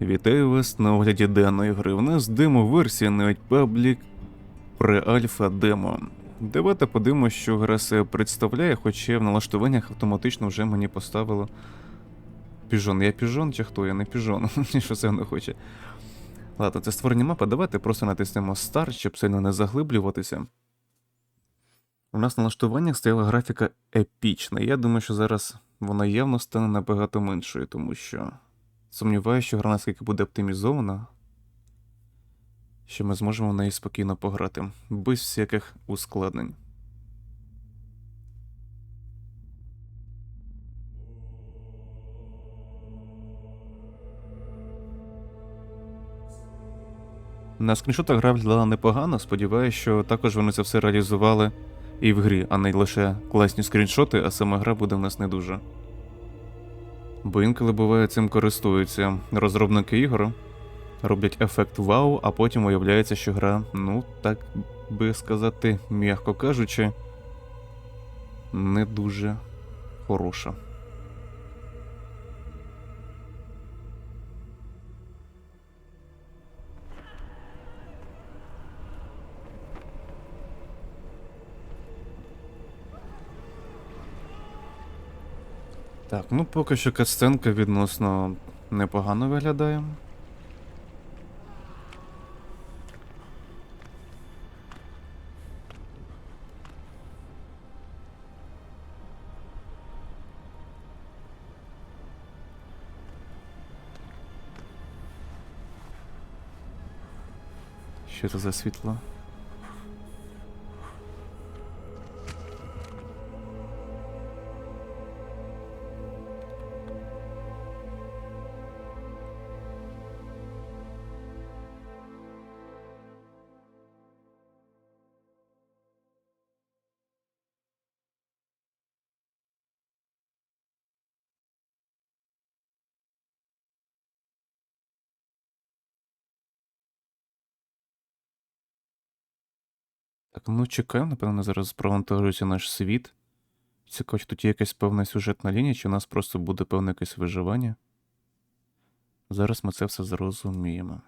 Вітаю вас на огляді даної гри. У нас демо-версія навіть паблік pre-альфа демо. Давайте подивимося, що гра себе представляє, хоча в налаштуваннях автоматично вже мені поставило. Піжон. Я піжон чи хто? Я не піжон. що це не хоче. Ладно, це створення мапи. Давайте просто натиснемо Start, щоб сильно не заглиблюватися. У нас на налаштуваннях стояла графіка епічна. Я думаю, що зараз вона явно стане набагато меншою, тому що сумніваюся, що гра наскільки буде оптимізована, що ми зможемо в неї спокійно пограти, без всяких ускладнень. На скріншотах гра виглядала непогано, сподіваюся, що також вони це все реалізували і в грі, а не лише класні скріншоти, а сама гра буде в нас не дуже. Бо інколи буває цим користуються розробники ігор, роблять ефект вау, а потім виявляється, що гра, ну так би сказати, м'яко кажучи, не дуже хороша. Так, ну поки що катсценка відносно непогано виглядає. Що це за світло? Так, ну чекаємо, напевно, зараз провантажується наш світ. Цікаво, чи тут є якась певна сюжетна лінія, чи у нас просто буде певне якесь виживання. Зараз ми це все зрозуміємо.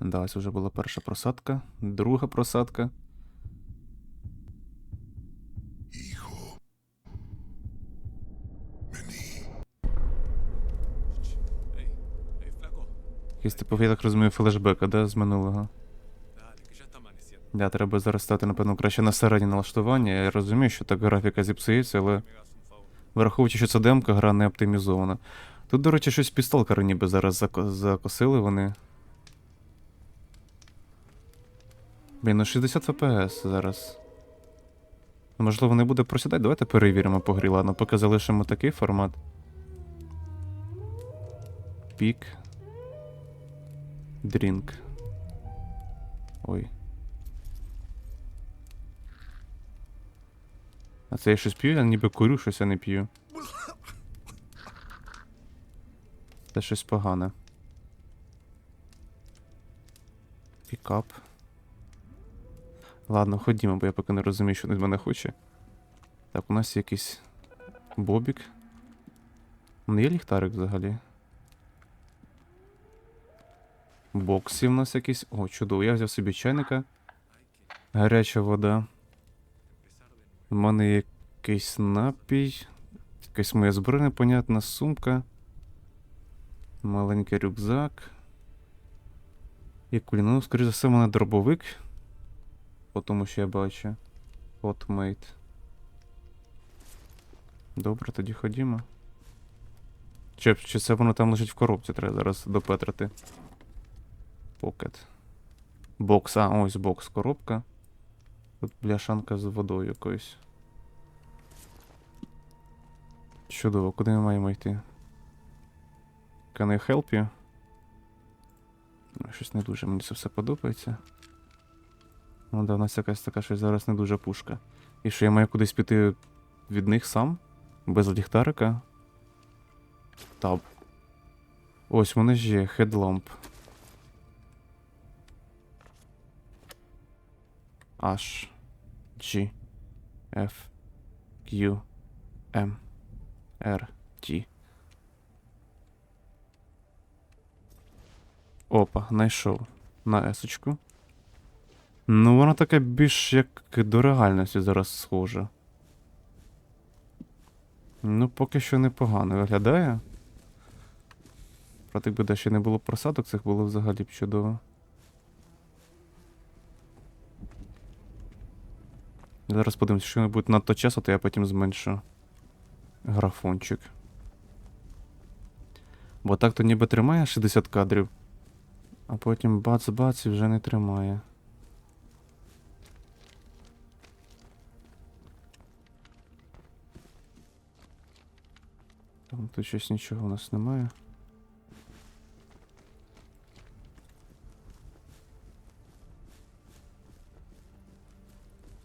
Да, вже була перша просадка, друга просадка. Якийсь типу, я так розумію, флешбека, да, з минулого. Да, треба зараз стати, напевно, краще на середнє налаштування. Я розумію, що так графіка зіпсується, але враховуючи, що це демка, гра не оптимізована. Тут, до речі, щось пістолкари ніби зараз закосили вони. Блін, ну 60 ФПС зараз. Можливо, не буде просідати. Давайте перевіримо по грі. Ладно, поки залишимо такий формат. Пік. Дрінк. Ой. А це я щось п'ю, я ніби курю, щось я не п'ю. Це щось погане. Пікап. Ладно, ходімо, бо я поки не розумію, що від мене хоче. Так, у нас є якийсь бобік. Не є ліхтарик взагалі. Боксі в нас якийсь. О, чудово, я взяв собі чайника. Гаряча вода. У мене є якийсь напій. Якась моя зброя непонятна, сумка. Маленький рюкзак. І кулі. Ну, скоріше за все, в мене дробовик. По тому, що я бачу. Hotmate. Добре, тоді ходімо. Чи, чи це воно там лежить в коробці, треба зараз допетрити. Покет. Бокс, а, ось бокс, коробка. Тут бляшанка з водою якоюсь. Чудово, куди ми маємо йти? Can I help you? Ну, Щось не дуже мені це все подобається. Ну да, у нас якась така щось зараз не дуже пушка. І що я маю кудись піти від них сам? Без ліхтарика? Таб. Ось вони ж є, headlamp. H. G. F. Q, M, R, T. Опа, знайшов на есочку. Ну, вона така більш як до реальності зараз схожа. Ну, поки що непогано виглядає. Проте, якби ще не було просадок, цих було взагалі б чудово. Зараз подивимось, якщо не буде надто часу, то я потім зменшу графончик. Бо так то ніби тримає 60 кадрів, а потім бац-бац і вже не тримає. Там тут щось нічого у нас немає.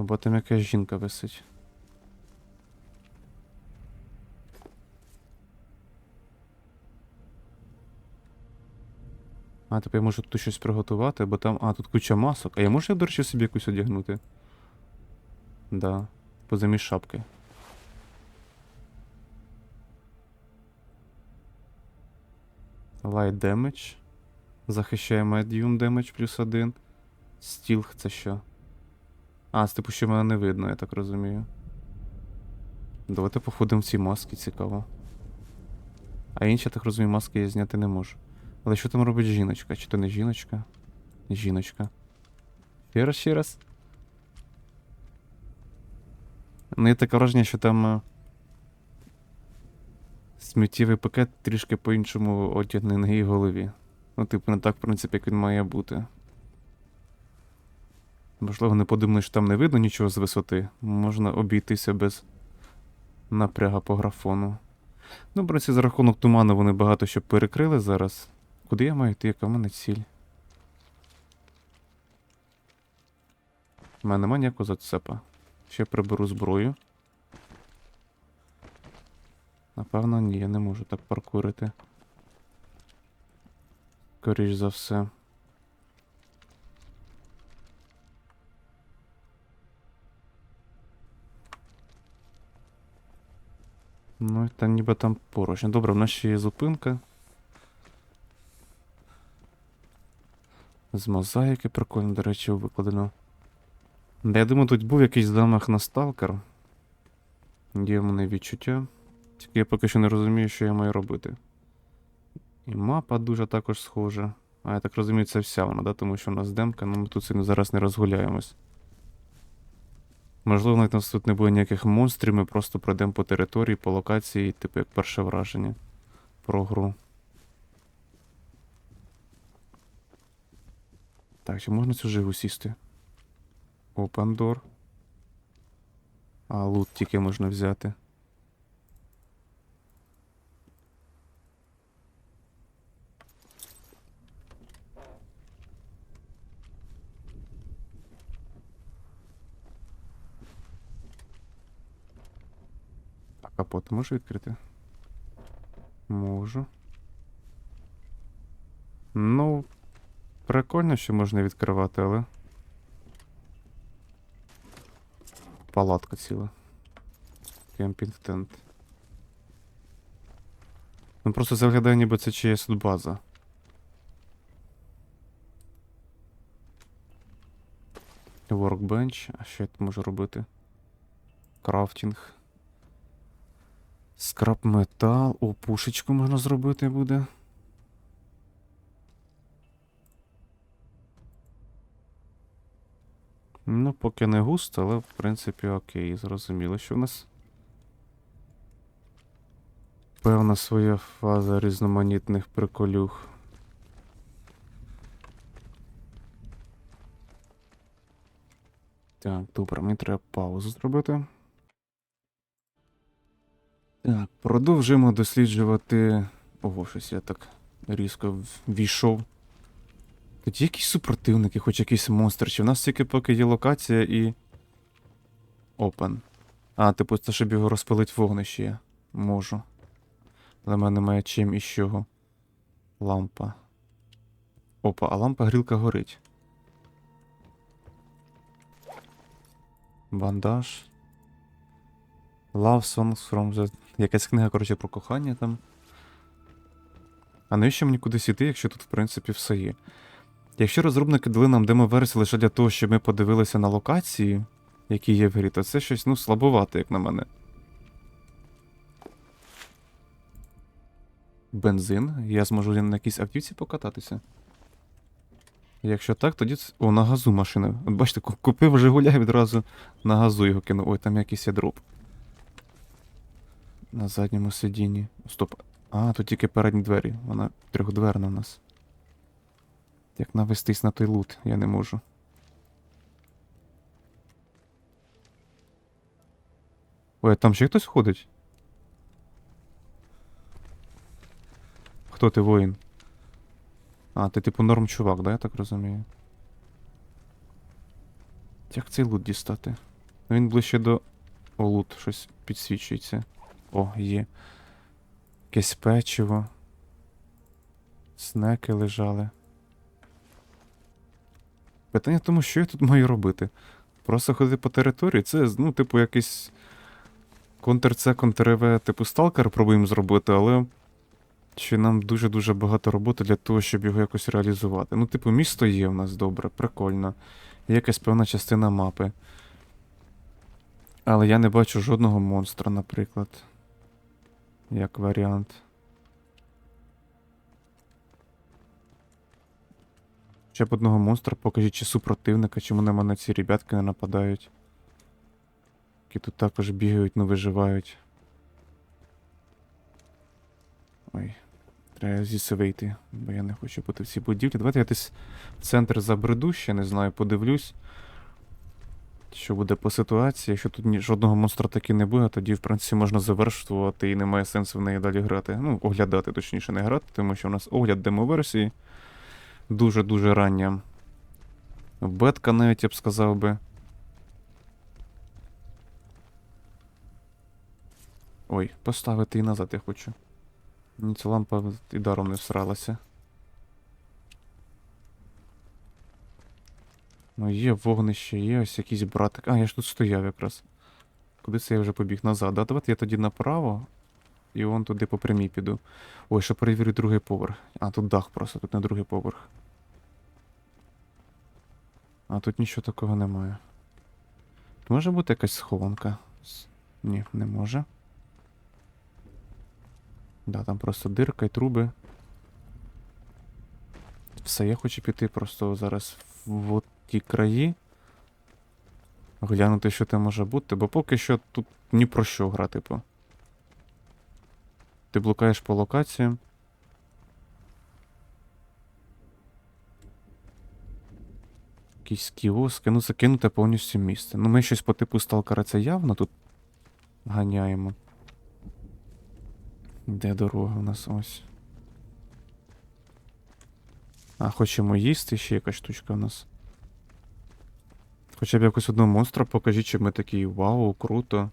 Або там якась жінка висить. А, тепер я можу тут щось приготувати, бо там. А, тут куча масок. А я можу, до речі, собі якусь одягнути? Да. Позамість шапки. Light damage. Захищає medium damage плюс один. Стілх це що? А, це типу, що мене не видно, я так розумію. Давайте походимо в ці маски, цікаво. А інші, я так розумію, маски я зняти не можу. Але що там робить жіночка? Чи то не жіночка? Жіночка. Ще раз, ще раз. Ну, є таке враження, що там. е, Сміттєвий пакет трішки по-іншому одягнений на її голові. Ну, типу, не так, в принципі, як він має бути. Можливо, не подумали, що там не видно нічого з висоти. Можна обійтися без напряга по графону. Ну, принципі, за рахунок туману вони багато що перекрили зараз. Куди я маю йти? Яка в мене ціль? У мене немає ніякого зацепа. Ще приберу зброю. Напевно, ні, я не можу так паркурити. Скоріш за все. Та ніби там поруч. Ну, Добре, в нас ще є зупинка. З мозаїки прикольно, до речі, викладено. Я думаю, тут був якийсь замах на сталкер. Є в мене відчуття. Тільки я поки що не розумію, що я маю робити. І мапа дуже також схожа. А я так розумію, це вся вона, да? тому що у нас демка, ну ми тут зараз не розгуляємось. Можливо, навіть нас тут не буде ніяких монстрів, ми просто пройдемо по території, по локації, типу як перше враження про гру. Так, чи можна цю живу сісти? Open door. А лут тільки можна взяти. А капот можу відкрити? Можу. Ну, прикольно, що можна відкривати, але. Палатка ціла. Кемпінг тент. Ну просто це ніби це чиясь тут база. Workbench. А що я тут можу робити? Крафтінг. Скраб метал. О, пушечку можна зробити буде. Ну, поки не густо, але в принципі окей, зрозуміло, що в нас. Певна своя фаза різноманітних приколюх. Так, добре, мені треба паузу зробити. Так, продовжуємо досліджувати. Ого, щось я так різко в- ввійшов. Тут є якісь супротивники, хоч якийсь монстр, чи в нас тільки поки є локація і. Open. А, типу, це щоб його розпалить вогнище я можу. Але в мене немає чим і чого. Лампа. Опа, а лампа грілка горить. Бандаж. Love Songs from the... Якась книга, коротше, про кохання там. А навіщо мені кудись іти, якщо тут, в принципі, все є? Якщо розробники дали нам демо-версію лише для того, щоб ми подивилися на локації, які є в грі, то це щось, ну, слабовато, як на мене. Бензин. Я зможу на якійсь автівці покататися. Якщо так, тоді. О, на газу машина. От бачите, купив Жигуля і відразу на газу його кинув. Ой, там якийсь є дроп. На задньому сидінні. Стоп. А, тут тільки передні двері. Вона трьохдверна у нас. Як навестись на той лут, я не можу. Ой, а там ще хтось ходить? Хто ти воїн? А, ти типу норм чувак, да, я так розумію? Як цей лут дістати? Він ближче до. О, лут, щось підсвічується. О, є. Якесь печиво. Снеки лежали. Питання в тому, що я тут маю робити? Просто ходити по території, це, ну, типу, якийсь контр-С, контр-В, типу сталкер пробуємо зробити, але ще нам дуже-дуже багато роботи для того, щоб його якось реалізувати. Ну, типу, місто є в нас добре, прикольно. Є якась певна частина мапи. Але я не бачу жодного монстра, наприклад. Як варіант. Ще б одного монстра покажіть, чи супротивника, чому на мене ці ребятки не нападають. Які тут також бігають, ну виживають. Ой, треба звідси вийти, бо я не хочу бути в цій будівлі. Давайте я десь в центр забреду, ще не знаю, подивлюсь. Що буде по ситуації. Якщо тут жодного монстра таки не буде, тоді, в принципі, можна завершувати і немає сенсу в неї далі грати. Ну, оглядати, точніше, не грати, тому що у нас огляд демо-версії дуже-дуже рання. Бетка навіть я б сказав би. Ой, поставити і назад я хочу. Ні, ця лампа і даром не всралася. Ну, є вогнище, є ось якийсь братик. А, я ж тут стояв якраз. Куди це я вже побіг? Назад. А давайте я тоді направо. І вон туди по прямій піду. Ой, ще перевірю другий поверх. А, тут дах просто, тут не другий поверх. А тут нічого такого немає. Тут може бути якась схованка? Ні, не може. Да, там просто дирка і труби. Все, я хочу піти просто зараз в ті краї. Глянути, що там може бути, бо поки що тут ні про що гра, типу. Ти блукаєш по локаціям. Якісь кіоски, ну закинуте повністю місце. Ну ми щось по типу сталкера це явно тут ганяємо. Де дорога у нас ось? А, хочемо їсти, ще якась штучка у нас. Хоча б якось одного монстра покажіть, щоб ми такі вау, круто.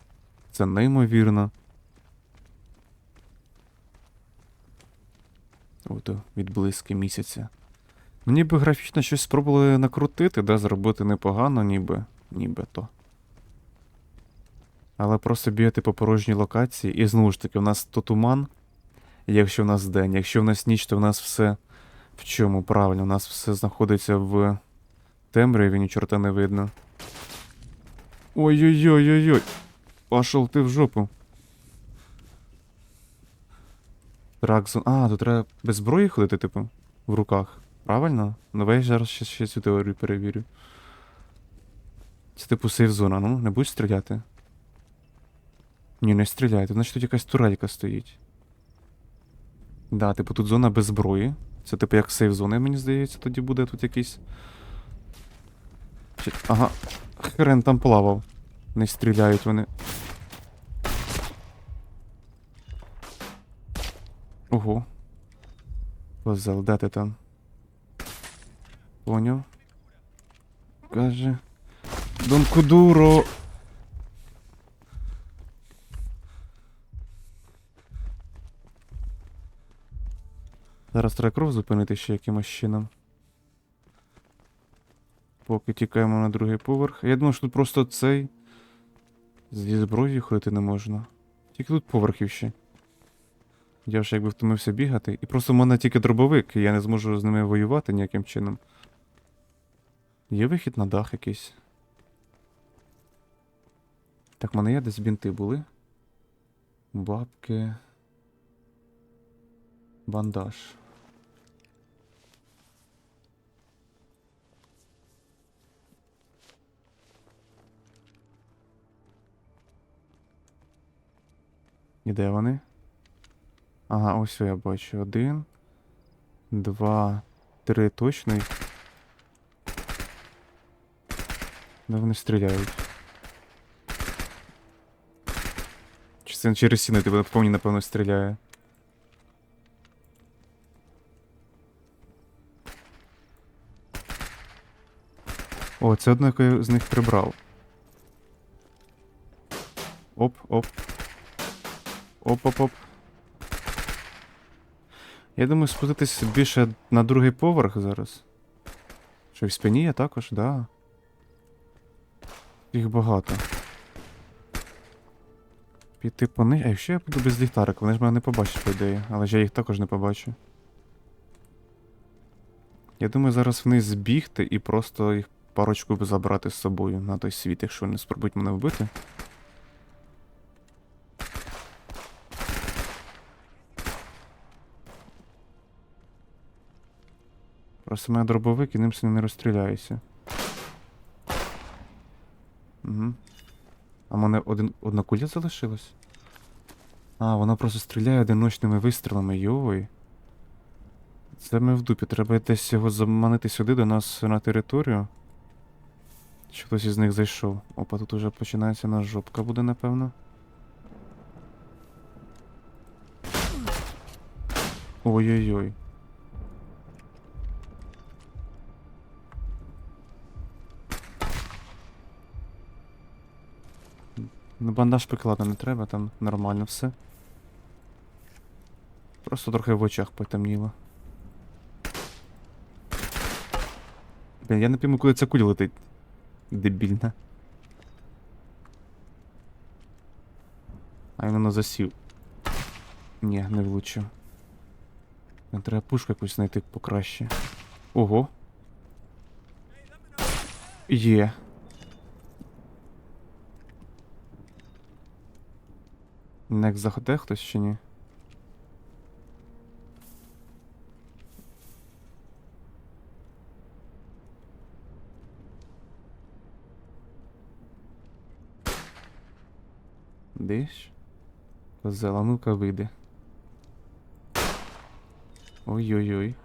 Це неймовірно. Ото відблиски місяця. Ну, ніби графічно щось спробували накрутити, да, зробити непогано, ніби. Ніби то. Але просто бігати по порожній локації, і знову ж таки, у нас то туман, якщо в нас день, якщо в нас ніч, то в нас все в чому правильно, у нас все знаходиться в темряві, ні чорта не видно. Ой-ой-ой-ой-ой. Пошел ти в жопу. Тракзон. А, тут треба без зброї ходити, типу, в руках. Правильно? Ну, давай я зараз ще, ще цю теорію перевірю. Це типу сейф зона, ну, не будеш стріляти? Ні, не стріляйте, значить тут якась турелька стоїть. Да, типу тут зона без зброї. Це типу як сейф зона, мені здається, тоді буде тут якийсь. Чи- Ага. Хрен там плавав. Не стріляють вони. Ого. Козел, де ти там? Поняв. Каже. Дон Кудуро. Зараз треба кров зупинити ще якимось чином. Поки тікаємо на другий поверх. Я думаю, що тут просто цей. Зі зброєю ходити не можна. Тільки тут поверхів ще. Я вже якби втомився бігати. І просто в мене тільки дробовик, і я не зможу з ними воювати ніяким чином. Є вихід на дах якийсь. Так, в мене є десь бінти були. Бабки. Бандаж. І де вони? Ага, ось я бачу. Один, два, три точно. Де вони стріляють? Чи це через стіни тебе по мені, напевно, стріляє? О, це я з них прибрав. Оп, оп. Оп-оп-оп. Я думаю, спуститись більше на другий поверх зараз. Що в спині є також, да. Їх багато. Піти по них. А якщо я піду без ліхтарика, вони ж мене не побачать, по ідеї, але ж я їх також не побачу. Я думаю, зараз вниз збігти і просто їх парочку забрати з собою на той світ, якщо вони спробують мене вбити. Просто мене дробовик і ним сильно не розстріляюся. Угу. А в мене один, одна куля залишилась? А, вона просто стріляє одиночними вистрілами, йой. Це ми в дупі. Треба десь його заманити сюди до нас на територію. Чи хтось із них зайшов. Опа, тут уже починається наша жопка буде, напевно. Ой-ой-ой. Ну, бандаж прикладу не треба, там нормально все. Просто трохи в очах потемніло. Блін, я не пойму, куди ця куля летить. Дебільна. А він воно засів. Ні, не влучив. Не треба пушку якусь знайти покраще. Ого. Є. Нек заходе хтось чи ні? Диш? Козела, ну-ка вийде. Ой-ой-ой.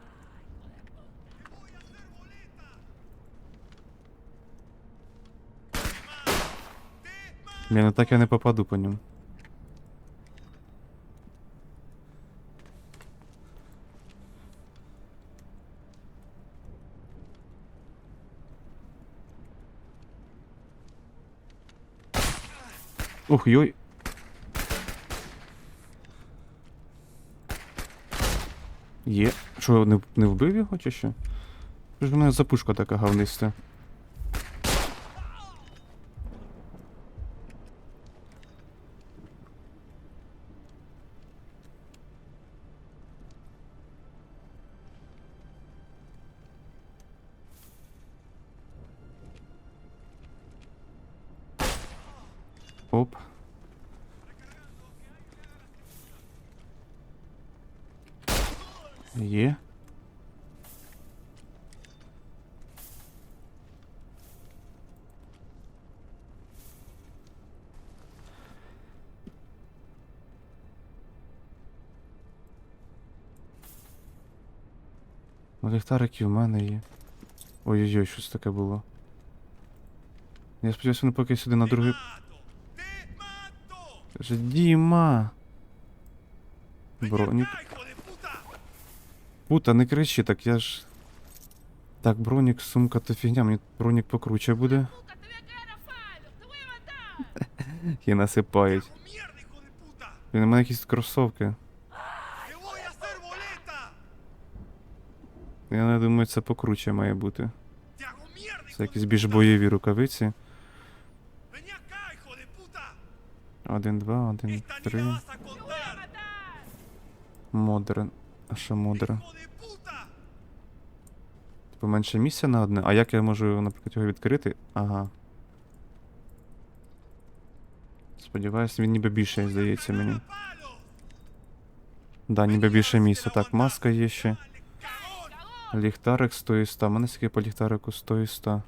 Блін, ну так я не попаду по ньому. Ух, йой. Є. Що, не, не вбив його чи що? Що ж в мене запушка така говниста? Оп. Є. Ну, ліхтарики в мене є. Ой-ой-ой, щось таке було. Я сподіваюся, вони поки сюди на другий. ¡Te Діма! ¡Ven Бронік. Пута, не кричи, так я ж. Так, бронік, сумка то фігня, мені бронік покруче буде. І насипають. Він у мене якісь кросовки. Я не думаю, це покруче має бути. ¡Te hago mierda, hijo Це якісь більш бойові рукавиці. ¡Vení acá, hijo de puta! 1, 2, 1, Esta ni 3. la vas a ¡Te voy a contar. matar! Модерн. А що модерн? Типу менше місця на одне. А як я можу, наприклад, його відкрити? Ага. Сподіваюсь, він ніби більше, здається мені. Да, ніби більше місця. Так, маска є ще. Ліхтарик 100 і 100. У мене скільки по ліхтарику 100 і 100.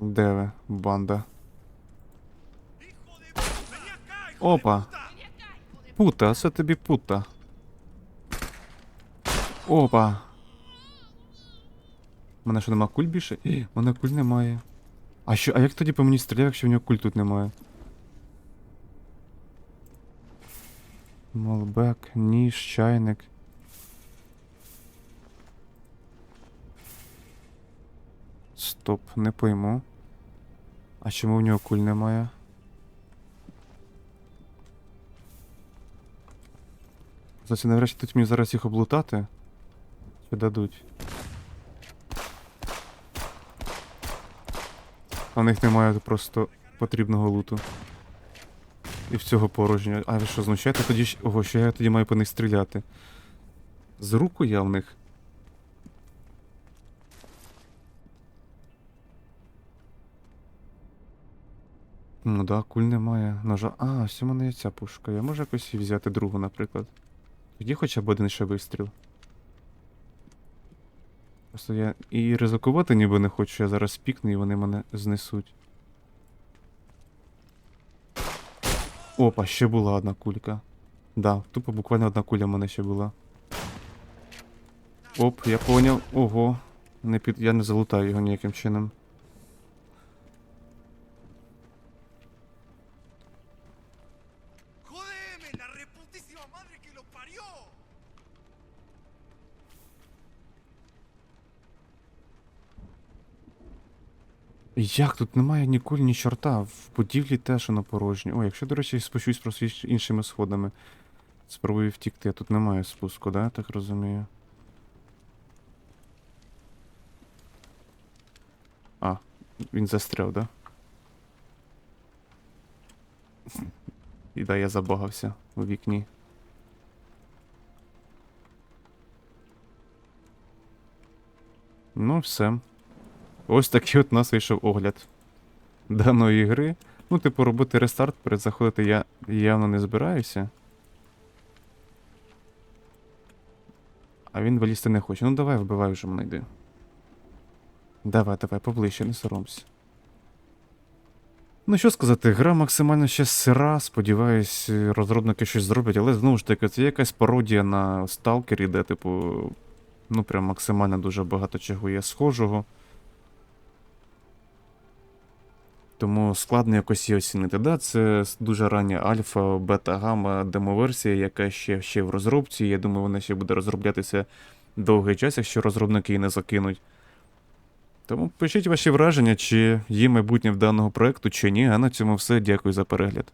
Де ви, банда? ¡Hijo de puta! ¡Vení acá, hijo Опа. Пута, а це тобі пута. Опа. У мене що нема куль більше? У мене куль немає. А що, а як тоді по мені стріляє, якщо в нього куль тут немає? Молбек, ніж, чайник. Стоп, не пойму. А чому в нього куль немає? За це навряд чи тут мені зараз їх облутати. Чи дадуть? А них немає просто потрібного луту. І в цього порожньо. А ви що, знущаєте тоді? Ого, що я тоді маю по них стріляти? З руку я в них. Ну да, куль немає. Ножа. А, ось у мене є ця пушка. Я можу якось її взяти другу, наприклад. Тоді хоча б один ще вистріл. Просто я і ризикувати ніби не хочу, я зараз пікну і вони мене знесуть. Опа, ще була одна кулька. Да, тупо буквально одна куля в мене ще була. Оп, я поняв. Ого. Не під... Я не залутаю його ніяким чином. ¡Jodeme! ¡La reputísima madre que lo! Як тут немає ні куль, ні чорта. В будівлі теж воно порожнє. О, якщо, до речі, спущусь просто іншими сходами. Спробую втікти. Тут немає спуску, да, я так розумію. А, він застряв, да? І да, я забагався у вікні. Ну, все. Ось такий от нас вийшов огляд даної гри. Ну, типу, робити рестарт, перезаходити я явно не збираюся. А він вилізти не хоче. Ну давай вбивай вже мене йди. Давай, давай, поближче, не соромся. Ну, що сказати, гра максимально ще сира. Сподіваюсь, розробники щось зроблять, але знову ж таки, це якась пародія на сталкері, де, типу, ну прям максимально дуже багато чого є схожого. Тому складно якось її оцінити. Да, це дуже рання альфа, бета, гамма, демоверсія, яка ще, ще в розробці. Я думаю, вона ще буде розроблятися довгий час, якщо розробники її не закинуть. Тому пишіть ваші враження, чи є майбутнє в даного проекту, чи ні. А на цьому все. Дякую за перегляд.